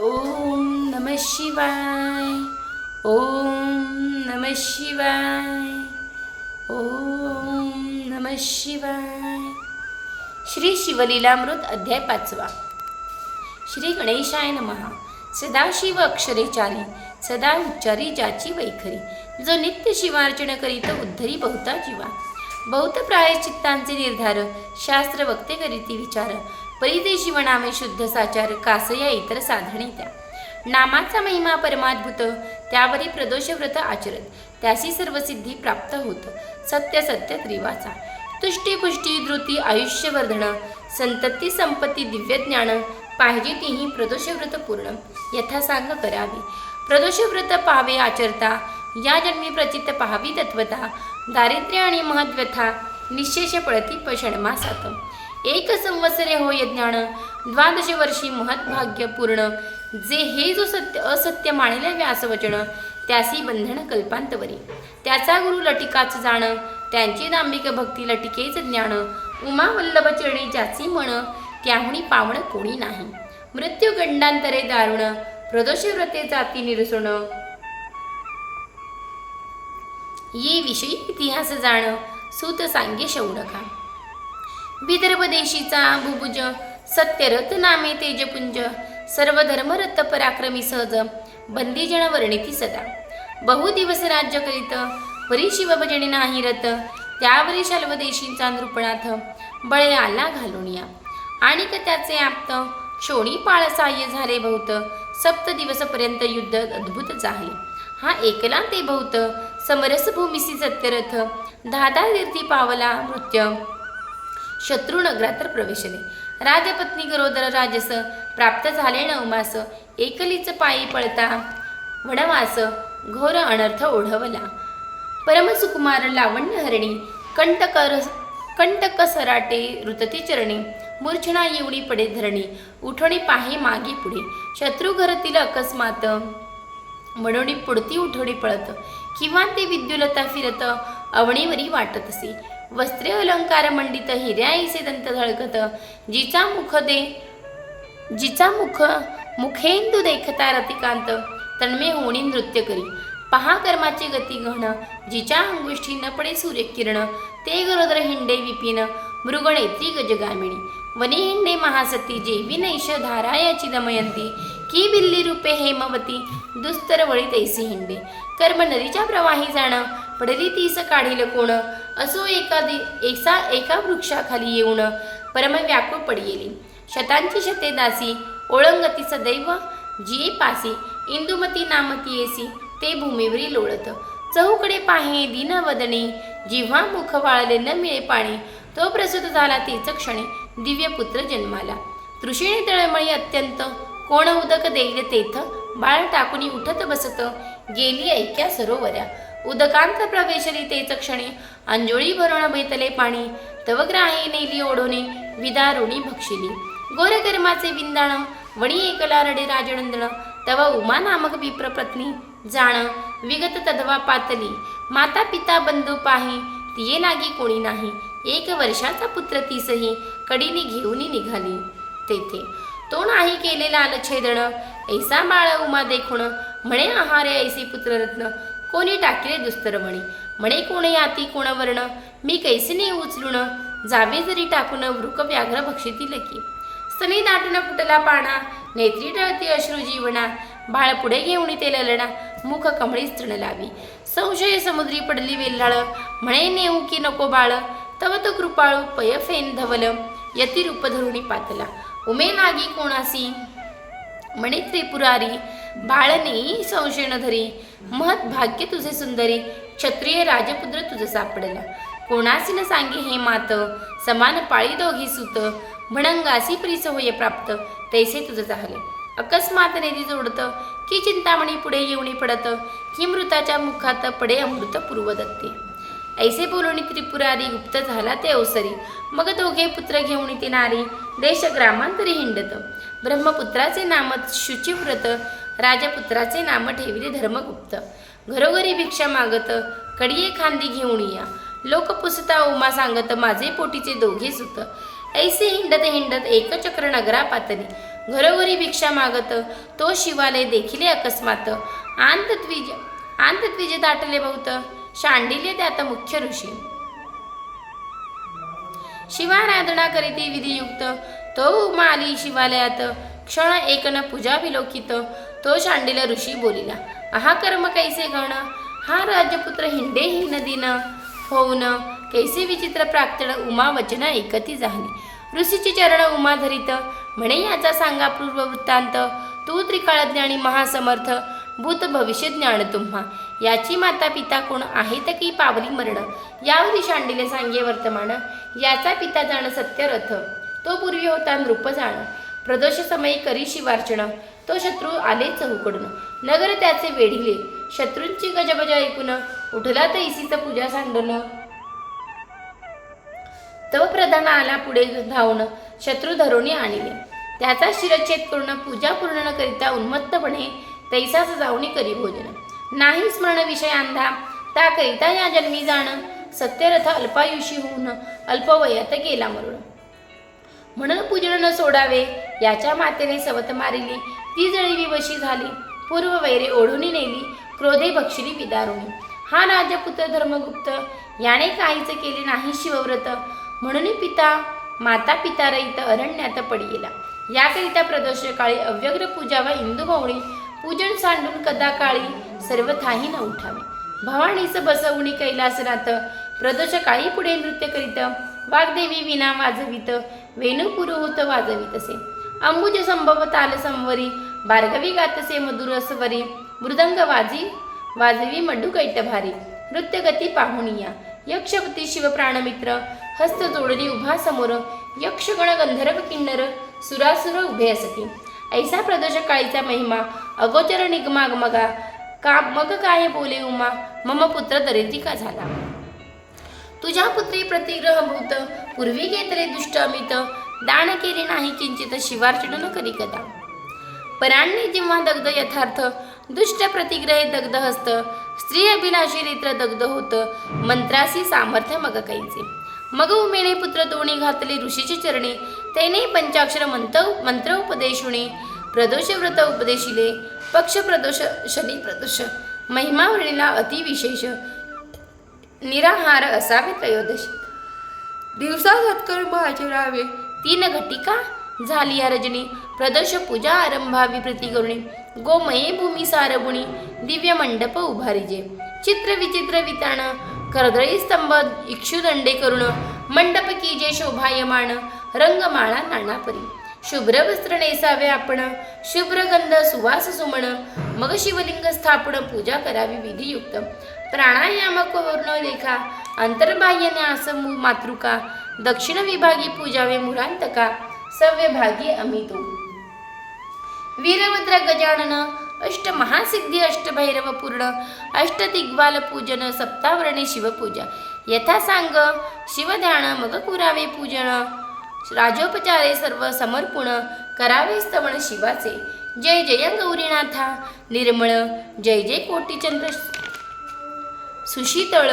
ओम नम शिवाय ओम नम शिवाय ओम नम शिवाय. श्री शिवलीलामृत अध्याय पाचवा. श्री गणेशाय नमहा सदाशिव अक्षरेचारी सदा उच्चारी ज्याची वैखरी जो नित्य शिवार्चन करीत उद्धरी बहुता जीवा. बहुत प्रायश्चित्तांचे निर्धार शास्त्र वक्ते करीती विचार परिते शिवनामे शुद्ध साचार कासया इतर साधने त्या. नामाचा महिमा परमाद्भुत त्यावरी प्रदोष व्रत आचरत. त्याशी सर्व सिद्धी प्राप्त होत. सत्य सत्य त्रिवाचा. तुष्टी पुष्टी धृती आयुष्यवर्धन. संतती संपत्ती दिव्य ज्ञान पाहिजे तीही प्रदोषव्रत पूर्ण. यथासांग करावे. प्रदोषव्रत पाहावे आचरता. या जन्मी प्रचित पाहावी तत्वता. दारिद्र्य आणि महत्वथा निशेष पळती प षण्मासात एक संवत्सरे होय ज्ञान. द्वादश वर्षी महत्भाग्य पूर्ण. जे हे जो सत्य असत्य मानिले व्यासवचन त्यासी बंधन कल्पांतवरी. त्याचा गुरु लटिकाच जाण त्यांची दांबिक भक्ती लटिकेच ज्ञान. उमा वल्लभ चरणी ज्याची म्हण त्याहुनी पावण कोणी नाही. मृत्यू गंडांतरे दारुण प्रदोष व्रते जाती निरसुण. ये विषयी इतिहास जाण सूत सांगे शौनका विदर्भ देशीचा भुभुज सत्यरथ नामे तेजपुंज सर्व धर्मरथ पराक्रमी सहज बंदीजन वर्णिती सदा. बहु दिवस राज्य करीत वरी शिवभजने नाही रथ त्यावरी शल्वदेशींचा नृपणाथ बळे आला घालून या. आणि त्याचे आप्त क्षोणी पाळ साह्य झाले बहुत सप्त दिवसपर्यंत युद्ध अद्भुत झाले. हा एकला ते बहुत समरस भूमिसी सत्यरथ दादा तीर्थी पावला नृत्य शत्रुनगरात प्रवेशले. राजपत्नी गरोदर राजस प्राप्त झाले न उमास एकलीच पायी पळता वडवास घोर अनर्थ ओढवला. परमसुकुमार लावण्य हरणी कंटकर कंटक सराटे ऋतती चरणी मूर्छना येवणी पडे धरणी उठणी पाहे मागे पुढे. शत्रू घरातील अकस्मात म्हणून पुढती उठोडी पळत किंवा ते विद्युलता फिरत अवणीवरी वाटत असे. वस्त्रे अलंकार मंडित हिऱ्या ऐसे दंत झळकत जिचा मुख दे जिचा मुख मुखेंदू देखता रतिकांत. तन्मे होणी नृत्य करी. पहा कर्माची गती गहन जिच्या अंगुष्ठी न पडे सूर्यकिरण ते गरोदर हिंडे विपिन. मृगणेत्री गजगामिणी वने हिंडे महासती. जेवी नैश धारायाची दमयंती. की बिल्ली रूपे हेमवती. दुस्तर वळी तैसी हिंडे. कर्म नदीच्या प्रवाही जाणं. पडली तीस काढील कोण. असो एखादी एकसा एका वृक्षाखाली येऊन परम व्याकुळ गेली शतांची शते दासी ओळंगती सदैव जी पासी इंदुमती नामती येसी ते भूमीवरी लोळत. चहूकडे पाहे दीनवदनी जिव्हा मुख वाळले न मिळे पाणी तो प्रसूत झाला तेच क्षणी दिव्य पुत्र जन्माला. तृषिणी तळमळी अत्यंत कोण उदक देईल तेथ बाळ टाकुनी उठत बसत गेली ऐक्या सरोवऱ्या. उदकांत प्रवेशली तेच क्षणे अंजोळी भरून बेतले पाणी तवग्राही नेली ओढोने विदारुणी भक्षिली. गोरकर्माचे विंदाण वणी एकला रडे राजनंदन तव उमा नामक विप्र पत्नी जाण विगत तद्वा पातली. माता पिता बंधू पाही तिये लागी कोणी नाही. एक वर्षाचा पुत्र तीसही कडीने घेऊन निघाली. तेथे तो नाही केलेला आलछेदण ऐसा बाळ उमा देखुण म्हणे आहारे ऐसी पुत्ररत्न. कोणी टाकले दुस्तर म्हणे म्हणे कोणे आती कोण वर्ण मी कैसीने उचलून जावे जरी टाकून वृक व्याघ्र भक्षितील की सनी दाटून फुटला पाणा नेत्री टळती अश्रू जीवना बाळ पुढे घेऊन ते ललना मुख कमळी तृण लावी. संशय समुद्री पडली वेल्हाळ म्हणे नेऊ की नको बाळ? तव तो कृपाळू पय फेन धवल यती रूप धरुणी पातला. उमे नागी कोणासी? म्हणे त्रिपुरारी बाळने संशयन धरी महत भाग्य तुझे सुंदरी क्षत्रिय राजपुत्र तुझं सापडला. कोणासी न सांगे हे मात? समान पाळी दोघी सुत. भणंगासी प्रिस होय प्राप्त. तैसे तुझं झाले अकस्मात नेदी जोडत की चिंतामणी पुढे येऊनी पडत? की मृताच्या मुखात पडे अमृत पूर्वदत्ते? ऐसे बोलून त्रिपुरारी गुप्त झाला ते अवसरी. मग दोघे पुत्र घेऊन ती नारी. देश ग्रामांतरी हिंडत. ब्रह्मपुत्राचे नामत शुचिव्रत. राजपुत्राचे नाम ठेविले धर्मगुप्त. घरोघरी भिक्षा मागत कडिये खांदी घेऊन या. लोक पुसता उमा सांगत माझे पोटीचे दोघे सुत. ऐसे हिंडत हिंडत एकचक्र नगरा पातली. घरोघरी भिक्षा मागत तो शिवालय देखिले अकस्मात. आंत आंतत्विजे दाटले बहुत. शांडिले त्यात मुख्य ऋषी. शिवाराधना करीते विधियुक्त. तो उमा आली शिवालयात. क्षण एकन पूजा विलोकित तो शांडिल ऋषी बोलिला आहा कर्म कैसे गण? हा राजपुत्र हिंडे ही नदीन. होऊन कैसे विचित्र प्राक्तन उमा वचन ऐकती झाली ऋषीची चरण उमा धरित म्हणे याचा सांगा पूर्व वृत्तांत. तू त्रिकाळज्ञानी महासमर्थ भूत भविष्य ज्ञान तुम्हा. याची माता पिता कोण आहेत की पावली मरण? यावरी शांडिले सांगे वर्तमान. याचा पिता जाण सत्यरथ. तो पूर्वी होता नृप जाण प्रदोष समयी करी शिवार्चन तो शत्रू आले चहूकडून. नगर त्याचे वेढिले. शत्रूंची गजबज ऐकून उठला तैसीचं पूजा सांडलं तव प्रधान आला पुढे धावून शत्रू धरोणी आणले. त्याचा शिरच्छेद करून पूजा पूर्ण करिता उन्मत्तपणे तैसाच जाऊनी करी भोजन नाही स्मरण विषय अंधा त्याकरिता या जन्मी जाणं सत्यरथ अल्पायुषी होऊन अल्पवयात गेला मरून म्हणून पूजन न सोडावे याच्या मातेने सवत मारिली. ती जळी विवशी झाली. पूर्व वैरे ओढूनी नेली. क्रोधे भक्षिली विदारुणी हा राजपुत्र धर्मगुप्त याने काहीच केले नाही शिवव्रत. म्हणून पिता माता पिता रहित अरण्यात पडी गेला याकरिता प्रदोष काळी अव्यग्र पूजा व इंदुभवणी पूजन सांडून कदा काळी सर्वथाही न उठावे. भवानीच बसवणी कैलासनाथ प्रदोष काळी पुढे नृत्य करीत. वाग्देवी विना वाजवित. वेणुपुरोहत वाजवित असे. अंबुज संभव तालसंवरी संवरी गातसे मधुरसवरी मृदंग वाजी वाजवी मड्डू कैट भारी पाहुणिया यक्षपती शिवप्राणमित्र. हस्त जोडली उभा समोर. यक्षगण गंधर्व किन्नर. सुरासुर उभे असती. ऐसा प्रदोष काळीचा महिमा. अगोचर निगमागमगा. का मग काय बोले उमा? मम पुत्र दरिद्रिका झाला. तुझ्या पुत्री प्रतिग्रह भूत पूर्वी घेतले दुष्ट अमित दान केले नाही किंचित शिवार्चन करी कदा. परांनी जेव्हा दग्ध यथार्थ दुष्ट प्रतिग्रहे दग्ध हस्त स्त्री अभिलाषी नेत्र दग्ध होत मंत्रासी सामर्थ्य मग कैचे मग उमेणे पुत्र दोणी घातले ऋषीची चरणी त्याने पंचाक्षर मंत्र मंत्र उपदेशुणे प्रदोष व्रत उपदेशिले पक्ष प्रदोष शनी प्रदोष महिमा वर्णिला अतिविशेष निराहार असावे त्रयोदशी दिवसा सत्कर्म आचरावे तीन घटिका झाली या रजनी. प्रदोष पूजा आरंभावी प्रतिकरुणी. गोमये भूमी सारगुणी दिव्य मंडप उभारिजे. चित्र विचित्र विताण करदळी स्तंभ इक्षुदंडे करुण. मंडप की जे शोभायमान रंगमाळा नानापरी. शुभ्र वस्त्र नेसावे आपण शुभ्र गंध सुवास सुमण मग शिवलिंग स्थापन पूजा करावी विधियुक्त. प्राणायामक वर्ण लेखा अंतर्बाह्य न्यास मु- मातृका दक्षिण विभागी पूजावे मुरांतका सव्य भागी अमितो. वीरभद्र गजानन अष्ट महासिद्धी अष्टभैरव पूर्ण अष्टदिग्वाल पूजन सप्तावर्णे शिवपूजा. यथा सांग शिवध्यान मग कुरावे पूजन राजोपचारे सर्व समर्पण करावे स्तवण शिवाचे. जय जय गौरीनाथा निर्मळ जय जय कोटीचंद्र सुशीतळ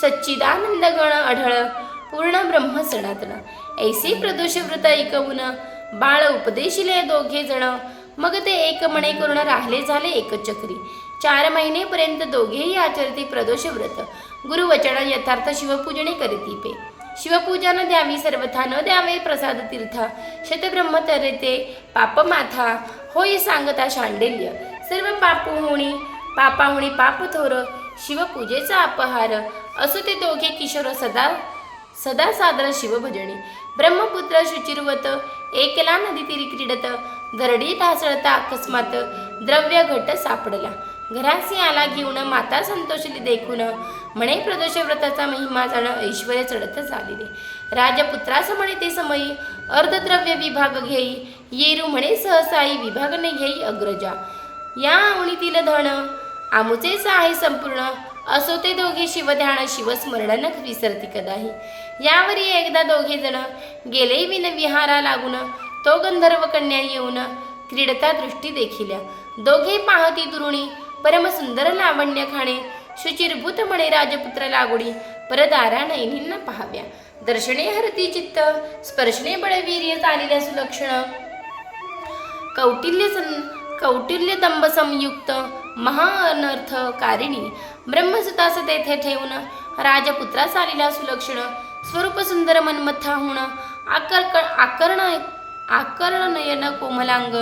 सच्चिदानंद गण अढळ पूर्ण ब्रह्म सडातळ ऐसे प्रदोष व्रत ऐकवून बाळ उपदेशिले दोघे जण. मग ते एक मणे करून राहिले झाले एकचक्री. चार महिनेपर्यंत दोघेही आचरते प्रदोष व्रत. गुरुवचन यथार्थ शिवपूजने करीती पे. शिवपूजा न द्यावी सर्वथा न द्यावे प्रसाद तीर्थ. शतब्रह्म तरते पापमाथा. होय सांगता शांडल्य. सर्व पाप होणी पापाहुणी पाप थोर. शिवपूजेचा अपहार. असो ते दोघे किशोर सदा सदा सादर शिवभजनी. ब्रह्मपुत्र शुचिर्वत एकला नदी तिरी क्रीडत गरडी ढासळता अकस्मात द्रव्य घट सापडला. घरासी आला घेऊन माता संतोषली देखून म्हणे प्रदोष व्रताचा महिमा जाण ऐश्वर चढत झालेले राजपुत्रास म्हणे ते समयी अर्धद्रव्य विभाग घेई येरू म्हणे सहसाई विभागने घेई अग्रजा. या आवणीतील धन आमुचेच आहे संपूर्ण. असो ते दोघे शिवध्यान शिवस्मरण विसरती कदाही. यावरी एकदा दोघे जण गेले विन विहारा लागून. तो गंधर्व कन्या येऊन क्रीडता दृष्टी देखिल्या. दोघे पाहती दुरुणी परमसुंदर लावण्य खाणे. शुचिरभूत म्हणे राजपुत्र लागुडी परदारा नैनींना पाहाव्या. दर्शने हरती चित्त स्पर्शने बळवीर्य चालिल्या सुलक्षण. कौटिल्य सं कौटिल्य दंभ संयुक्त महाअनर्थकारिणी ब्रह्मसुतास तेथे ठेवून राजपुत्रास आलेला सुलक्षण स्वरूप सुंदर मनमथा आकर्क आकर्ण आकर्ण नयन कोमलांग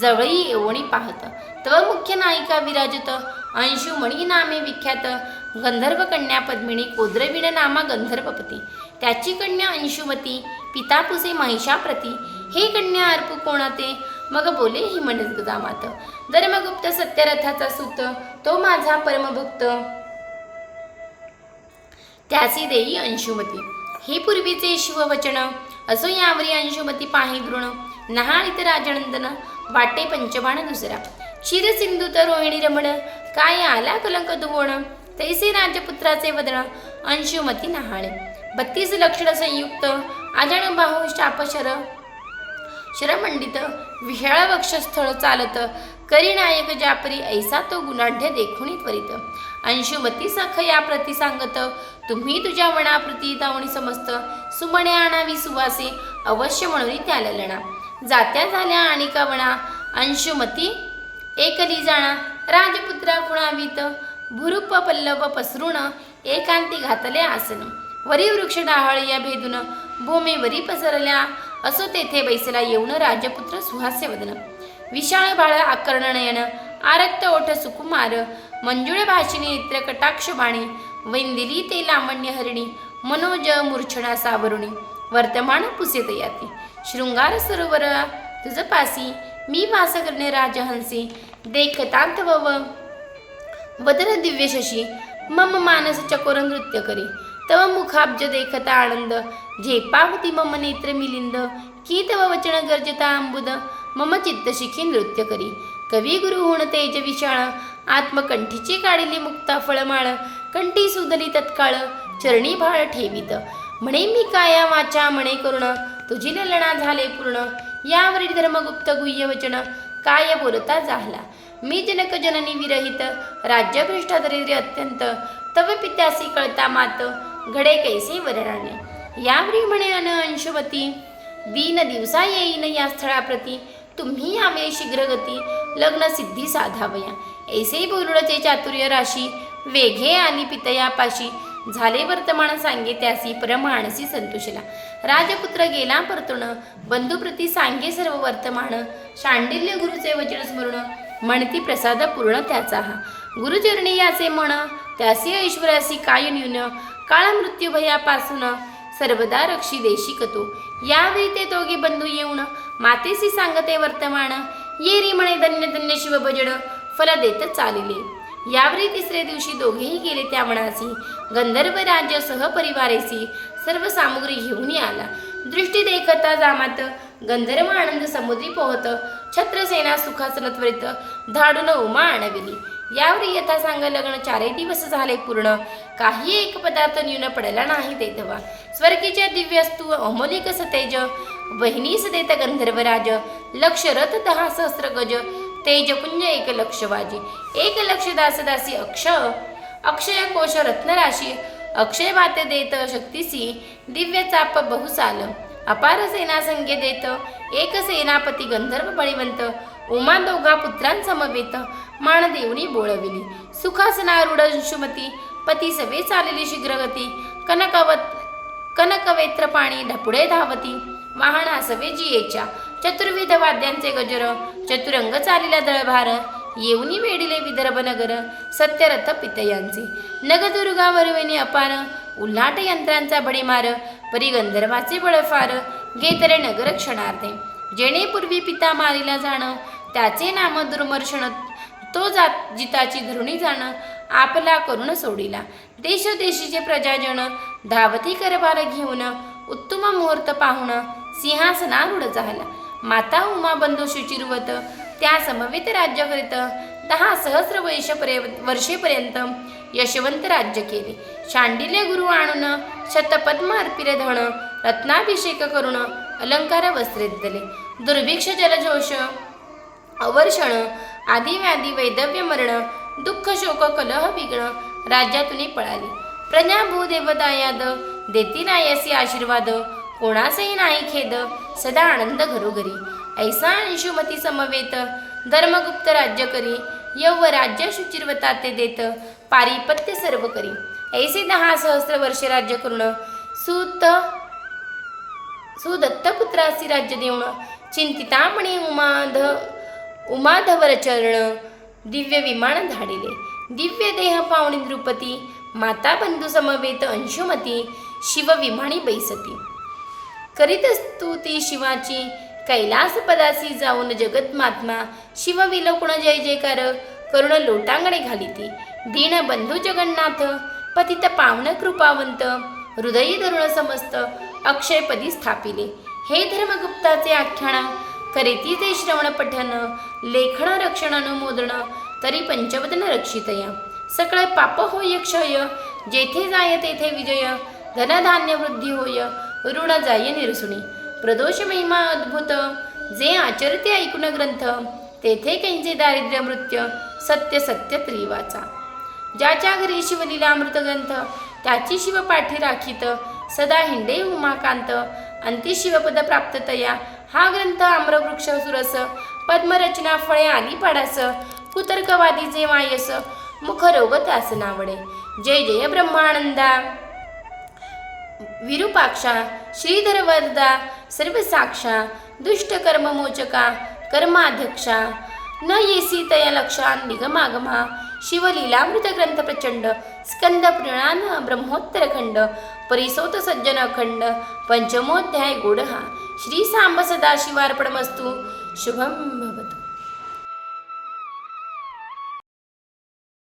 जवळी येवणी पाहत. तव मुख्य नायिका विराजत अंशुमणी नामे विख्यात गंधर्व कन्या पद्मिनी कोद्रवीण नामा गंधर्वपती. त्याची कन्या अंशुमती पितापुसे महिषाप्रती. हे कन्या अर्पू कोणाते? मग बोले ही म्हणत गुदामात धर्मगुप्त सत्यरथाचा सुत तो माझा परमभक्त. त्यासी देई अंशुमती. हे पूर्वीचे शिववचन. असो यावरी अंशुमती पाही दृण इतर राजनंदन वाटे पंचबाण दुसरा. क्षीरसिंधू तर रोहिणी रमण काय आला कलंक दुवण. तैसे राजपुत्राचे वदन अंशुमती नहाळे बत्तीस लक्षण संयुक्त आजण बाहू शापशर. शरमंडित विशाळ वक्षस्थळ चालत करी नायक जापरी ऐसा तो गुणाढ्य देखुनी त्वरित. अंशुमती सख या प्रती सांगत तुम्ही तुझ्या वनाप्रती दावणी समस्त सुमणे आणावी सुवासे अवश्य म्हणून त्या ललणा जात्या झाल्या आणि वणा अंशुमती एकली जाणा. राजपुत्रा कुणावीत भुरुप पल्लव पसरुण एकांती घातले आसन. वरी वृक्ष डाहळ या भेदून भूमीवरी पसरल्या. असो तेथे बैसला येऊन राजपुत्र सुहास्य वदन विशाळ बाळ आकर्णनयन आरक्त ओठ सुकुमार मंजुळ भाषिणी नेत्र कटाक्ष बाणी वैंदिली ते लामण्य हरिणी मनोज मूर्छणा सावरुणी वर्तमान पुसेत याती शृंगार सरोवर तुझ पासी मी वास करणे राजहंसी देखतांत वव वदन दिव्य शशी मम मानस चकोर नृत्य करी. तव मुखाब्ज देखता आनंद झेपावती मम नेत्र मिलिंद की तव वचन गर्जता अंबुद मम चित्त शिखी नृत्य करी. कवी गुरु होण तेज विशाळ आत्मकंठीची काढिली मुक्ता फळमाळ कंठी सुदली तत्काळ चरणी भाळ ठेवित. म्हणे मी काया वाचा म्हणे करुण तुझी ललना झाले पूर्ण. यावरील धर्मगुप्त गुह्य वचन काय बोलता झाला मी जनक जननी विरहित राज्यभ्रष्टा अत्यंत तव पित्यासी कळता मात घडे कैसे वरराने यावरी म्हणे अन अंशवती दिन दिवसा येईन या स्थळाप्रती तुम्ही यावे शीघ्रगती लग्न सिद्धी साधावया. ऐसे बोलुडचे चातुर्य राशी वेघे आली पितयापाशी झाले वर्तमान सांगे त्यासी परमाणसी संतुषला राजपुत्र गेला परतुण बंधुप्रती सांगे सर्व वर्तमान शांडिल्य गुरुचे वचन स्मरण म्हणती प्रसाद पूर्ण त्याचा हा. गुरुचरणी याचे म्हण त्यासी ऐश्वर्यासी काय न्यून काळ मृत्यू भयापासून सर्वदा रक्षी देशी कतो यावेळी ते दोघे बंधू येऊन मातेसी सांगते वर्तमान. येरी म्हणे धन्य धन्य शिवभजन फल देत चालिले. यावेळी तिसरे दिवशी दोघेही गेले त्या मनासी गंधर्व राज्य सहपरिवारेसी सर्व सामुग्री घेऊन आला. दृष्टी देखता जामात गंधर्व आनंद समुद्री पोहत छत्रसेना सुखासन त्वरित धाडून उमा आणविली. यावरी यथा सांग लग्न चारही दिवस झाले पूर्ण. काही एक पदार्थ न्यून पडला नाही ते स्वर्गीच्या दिव्यस्तू अमोलिक सतेज वहिनीस देत गंधर्वराज लक्ष रथ दहा सहस्र गज तेजपुंज एक लक्ष वाजी एक लक्ष दासदासी अक्ष अक्षय कोश रत्नराशी अक्षय वाते देत शक्तीसी दिव्य चाप बहुसाल. अपार सेना संगे देत एक सेनापती गंधर्व बळीवंत उमा दोघा पुत्रांसमवेत मान देवणी बोळविली. सुखासनारूढ अंशुमती पती सवे चालली शीघ्रगती. कनकवत कनकवेत्र पाणी ढपुडे धावती. वाहना सवे जियेच्या. चतुर्विध वाद्यांचे गजर. चतुरंग चालिला दळभार. येऊनी वेडिले विदर्भ नगर. सत्यरथ पितयांचे. नगदुर्गा वरवेणी अपार. उल्हाट यंत्रांचा बडीमार परी गंधर्वाचे बळफार. घेतरे नगर क्षणार्थे जेणे पूर्वी पिता मारिला जाणं. त्याचे नाम दुर्मर्षण. तो जात जिताची धरुणी जाणं. आपला करून सोडिला. देशोदेशीचे प्रजाजन धावती करभार घेऊन उत्तम मुहूर्त पाहून सिंहासनारूढ झाला. माता उमा बंधू शुचिरवत त्या समवेत राज्य करीत दहा सहस्र वर्षपर्य वर्षेपर्यंत यशवंत राज्य केले. शांडिल्य गुरु आणून शतपद्म अर्पिले धन रत्नाभिषेक करून अलंकार वस्त्रे दिले. दुर्भिक्ष जलजोष अवर्षण आदी व्याधी वैदव्य मरण दुःख शोक कलह विघ्न राज्यातून पळाली. प्रजा भूदेवदायाद देती नायसी आशीर्वाद कोणासही नाही खेद सदा आनंद घरोघरी. ऐसा अंशुमती समवेत धर्मगुप्त राज्य करी यव राज्य शुचिर्वता ते देत पारिपत्य सर्व करी. ऐसे दहा सहस्र वर्षे राज्य करून सुत सुदत्तपुत्रासी राज्य देऊन चिंतितामणी उमाध उमाधवर चरण दिव्य विमान धाडिले. दिव्य देह पावणी द्रुपती माता बंधू समवेत अंशुमती शिव विमानी बैसती. करीत स्तुती शिवाची कैलास पदासी जाऊन जगत महात्मा शिव विलोकुण जय जयकार करुण लोटांगणे घालिती. दीन बंधू जगन्नाथ पतित पावन कृपावंत हृदय धरुण समस्त अक्षयपदी स्थापिले. हे धर्मगुप्ताचे आख्यान करेती ते श्रवण पठन लेखन रक्षण अनुमोदन तरी पंचवदन रक्षितया सकळ पाप होय क्षय जेथे जाय तेथे विजय धनधान्य वृद्धी होय ऋण जाय निरसुनी. प्रदोष महिमा अद्भुत जे आचरते ऐकून ग्रंथ तेथे कैंचे दारिद्र्य मृत्य सत्य सत्य त्रिवाचा. ज्याच्या घरी शिवलीला अमृत ग्रंथ त्याची शिवपाठी राखीत सदा हिंडे उमाकांत अंतिशिवपद प्राप्ततया. हा ग्रंथ आम्रवृक्ष सुरस पद्मरचना फळे आली पाडास. कुतर्कवादीचे मायस मुखरोग त्यास नावडे जय जय ब्रह्मानंदा. विरूपाक्षा श्रीधर वरदा सर्वसाक्षा दुष्ट कर्ममोचका कर्माध्यक्षा. न येसी तया लक्षान निगमागमा. शिवलीलामृत ग्रंथ प्रचंड स्कंद पुराण ब्रह्मोत्तर खंड परिसोत सज्जन खंड पंचमोध्याय गोडहा. श्री सांब सदाशिवार्पणमस्तू. शुभम